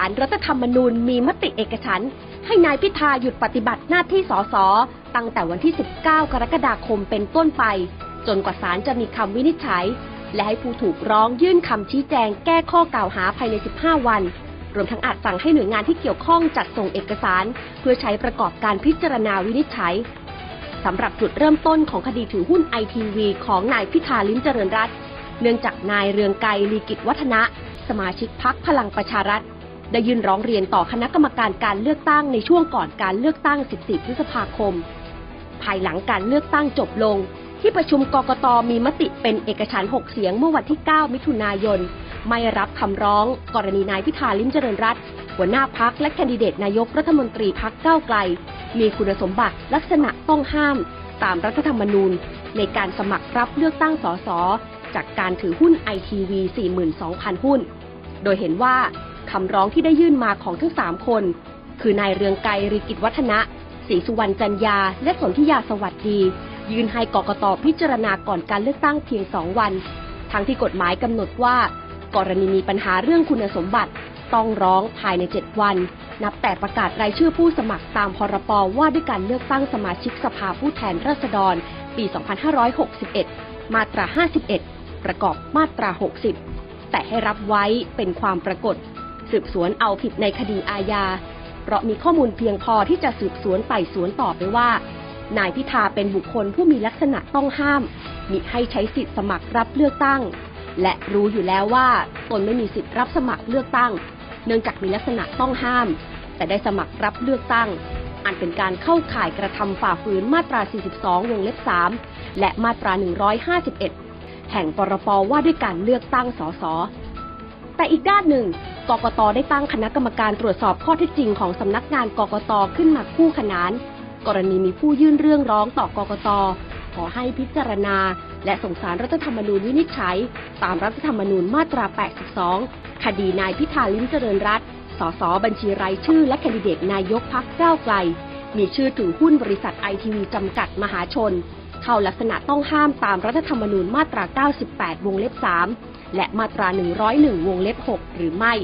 ารรัฐธรรมนูญมีมติเอกฉันท์ให้นายพิธาหยุดปฏิบัติหน้าที่สสตั้งแต่วันที่ 19 กรกฎาคมเป็นต้นไป จนกว่าศาลจะมีคำวินิจฉัย และให้ผู้ถูกร้องยื่นคำชี้แจงแก้ข้อกล่าวหาภายใน 15 วัน รวมทั้งอาจสั่งให้หน่วยงานที่เกี่ยวข้องจัดส่งเอกสาร เพื่อใช้ประกอบการพิจารณาวินิจฉัยสำหรับจุดเริ่มต้นของคดีถือหุ้นไอทีวีของนายพิธาลิ้มเจริญรัตน์เนื่องจากนายเรืองไกรลีกิจวัฒนะ สมาชิกพักพลังประชารัฐ ได้ยื่นร้องเรียนต่อคณะกรรมการการเลือกตั้งในช่วงก่อนการเลือกตั้ง 14 พฤษภาคม ภายหลังการเลือกตั้งจบลง ที่ประชุมกกตมีมติเป็นเอกฉันท์6เสียงเมื่อวันที่ 9 มิถุนายน ไม่รับคำร้อง กรณีนายพิธาลิ้มเจริญรัตน์หัวหน้าพักและแคนดิเดตนายกรัฐมนตรีพักก้าวไกล มีคุณสมบัติลักษณะต้องห้าม ตามรัฐธรรมนูญ ในการสมัครรับเลือกตั้งสสจากการถือหุ้นไอทีวี 42,000 หุ้น โดยเห็นว่าคำร้องที่ได้ยื่นมาของทั้ง3คน คือนายเรืองไกรริกิจวัฒนะศรีสุวรรณจันยา และสนธิยาสวัสดี ยื่นให้กกตพิจารณาก่อนการเลือกตั้งเพียง2วัน ทั้งที่กฎหมายกำหนดว่า กรณีมีปัญหาเรื่องคุณสมบัติ ต้องร้องภายใน 7 วัน นับแต่ประกาศรายชื่อผู้สมัครตามพรปว่าด้วยการเลือกตั้งสมาชิกสภาผู้แทนราษฎร ปี 2561 มาตรา 51 ประกอบมาตรา 60 แต่ให้รับไว้เป็นความปรากฏ สืบสวนเอาผิดในคดีอาญา เพราะมีข้อมูลเพียงพอที่จะสืบสวนไต่สวนต่อไปว่า นายพิธาเป็นบุคคลผู้มีลักษณะต้องห้าม มิให้ใช้สิทธิสมัครรับเลือกตั้ง และรู้อยู่แล้วว่าตนไม่มีสิทธิรับสมัครเลือกตั้ง เนื่องจากมีลักษณะต้องห้าม แต่ได้สมัครรับเลือกตั้ง อันเป็นการเข้าข่ายกระทำฝ่าฝืนมาตรา 42 วงเล็บ 3 และมาตรา 151 แห่งปรปว่าด้วยการเลือกตั้งสส แต่อีกด้านหนึ่ง กกตได้ตั้งคณะกรรมการตรวจสอบข้อเท็จจริงของสำนักงานกกตขึ้นมาคู่ขนาน กรณีมีผู้ยื่นเรื่องร้องต่อกกต ขอให้พิจารณา และส่งสารรัฐธรรมนูญวินิจฉัย ตามรัฐธรรมนูญมาตรา 82 คดีนายพิธาลิ้มเจริญรัตน์สสบัญชีรายชื่อและแคนดิเดตนายกพักก้าวไกล มีชื่อถือหุ้นบริษัทไอทีวีจำกัดมหาชน เข้าลักษณะต้องห้ามตามรัฐธรรมนูญมาตรา 98 วงเล็บ 3 และมาตรา 101 วงเล็บ 6 หรือไม่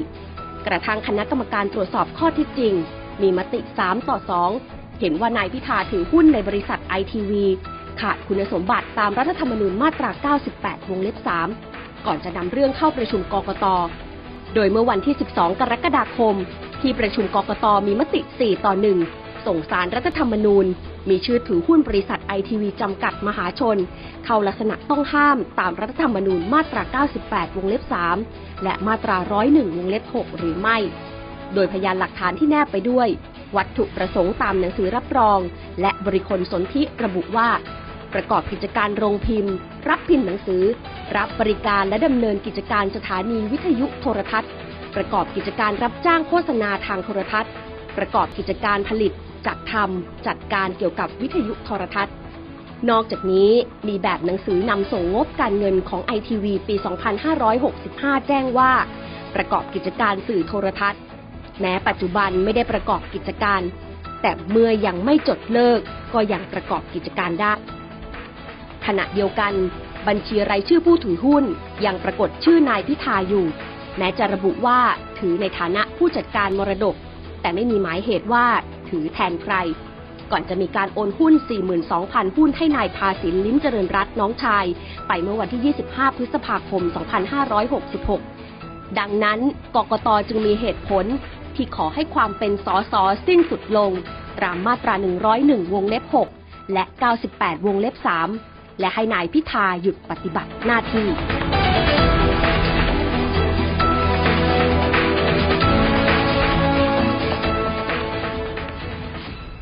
กระทั่งคณะกรรมการตรวจสอบข้อเท็จจริง มีมติ 3 ต่อ 2 เห็นว่านายพิธาถือหุ้นในบริษัทไอทีวีขาดคุณสมบัติตามรัฐธรรมนูญมาตรา 98 วงเล็บ 3 ก่อนจะนำเรื่องเข้าประชุมกกต โดยเมื่อวันที่ 12 กรกฎาคม ที่ประชุมกกตมีมติ 4 ต่อ 1 ส่งสารรัฐธรรมนูญ มีชื่อถือหุ้นบริษัทไอทีวีจำกัดมหาชน เข้าลักษณะต้องห้ามตามรัฐธรรมนูญมาตรา 98 วงเล็บ 3 และมาตรา 101 วงเล็บ 6 หรือไม่ โดยพยานหลักฐานที่แนบไปด้วย วัตถุประสงค์ตามหนังสือรับรอง และบริคลสนธิระบุว่า ประกอบกิจการโรงพิมพ์ รับพิมพ์หนังสือ รับบริการและดำเนินกิจการสถานีวิทยุโทรทัศน์ประกอบกิจการรับจ้างโฆษณาทางโทรทัศน์ ประกอบกิจการผลิต จัดทำจัดการเกี่ยวกับวิทยุโทรทัศน์ นอกจากนี้มีแบบหนังสือนำส่งงบการเงินของไอทีวีปี 2565 แจ้งว่า ประกอบกิจการสื่อโทรทัศน์ แม้ปัจจุบันไม่ได้ประกอบกิจการ แต่เมื่อยังไม่จดเลิกก็ยังประกอบกิจการได้ ขณะเดียวกันบัญชีรายชื่อผู้ถือหุ้น ยังปรากฏชื่อนายพิธาอยู่ แม้จะระบุว่าถือในฐานะผู้จัดการมรดก แต่ไม่มีหมายเหตุว่า ถือแทนใคร ก่อนจะมีการโอนหุ้น 42,000 หุ้นให้นายพาสินลิ้มเจริญรัตน์น้องชาย ไปเมื่อวันที่ 25 พฤษภาคม 2566 ดังนั้นกกตจึงมีเหตุผลที่ขอให้ความเป็นสอสอสิ้นสุดลงตามมาตรา 101 วงเล็บ 6 และ 98 วงเล็บ 3 และให้นายพิธาหยุดปฏิบัติหน้าที่